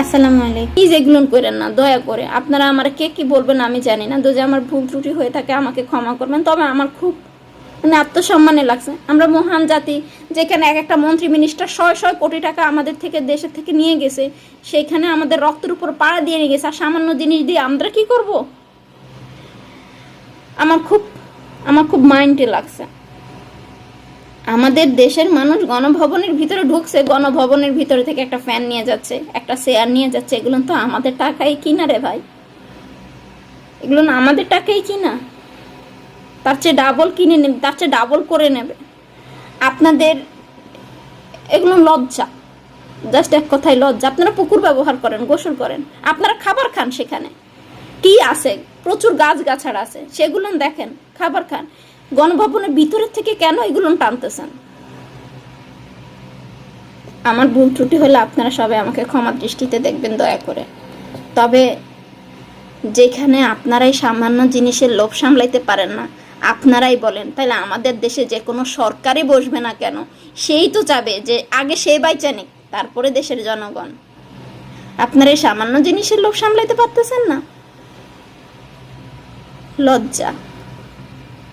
আসসালামু আলাইকুম। প্লিজ এগুলো করেন না, দয়া করে। আপনারা আমার কে কি বলবেন আমি জানি না। যদি আমার ভুল ত্রুটি হয়ে থাকে, আমাকে ক্ষমা করবেন। তবে আমার খুব মানে আত্মসম্মানে লাগছে। আমরা মহান জাতি, যেখানে এক একটা মন্ত্রী মিনিস্টার শয় শয় কোটি টাকা আমাদের থেকে, দেশের থেকে নিয়ে গেছে, সেইখানে আমাদের রক্তের উপর পাড়া দিয়ে নিয়ে গেছে। আর সামান্য জিনিস দিয়ে আমরা কি করব? আমার খুব আমার খুব মাইন্ডে লাগছে। আমাদের দেশের মানুষ গণভবনের ভিতরে ঢুকছে, গণভবনের ভিতরে থেকে একটা ফ্যান নিয়ে যাচ্ছে, একটা চেয়ার নিয়ে যাচ্ছে। এগুলো তো আমাদের টাকাই কিনা রে ভাই? এগুলো না আমাদের টাকাই কিনা? তার চেয়ে ডাবল কিনে নেবে, তার চেয়ে ডাবল করে নেবে। আপনাদের এগুলো লজ্জা। জাস্ট এক কথায় লজ্জা। আপনারা পুকুর ব্যবহার করেন, গোসল করেন। আপনারা খাবার খান সেখানে। কি আছে? প্রচুর গাছ গাছাড় আছে। সেগুলো দেখেন, খাবার খান। গণভবনের ভিতরের থেকে কেন এগুলো টানতেছেন? আমার ভুল ত্রুটি হলে আপনারা সবাই আমাকে ক্ষমা দৃষ্টিতে দেখবেন, দয়া করে। তবে যেখানে আপনারাই সামান্য জিনিসের লোভ সামলাইতে পারেন না, আপনারাই বলেন তাহলে আমাদের দেশে যে কোনো সরকারে বসবে না কেন? সেই তো চাবে যে আগে সে বাইচা নিক, তারপরে দেশের জনগণ। আপনারা এই সামান্য জিনিসের লোভ সামলাইতে পারতেছেন না? লজ্জা।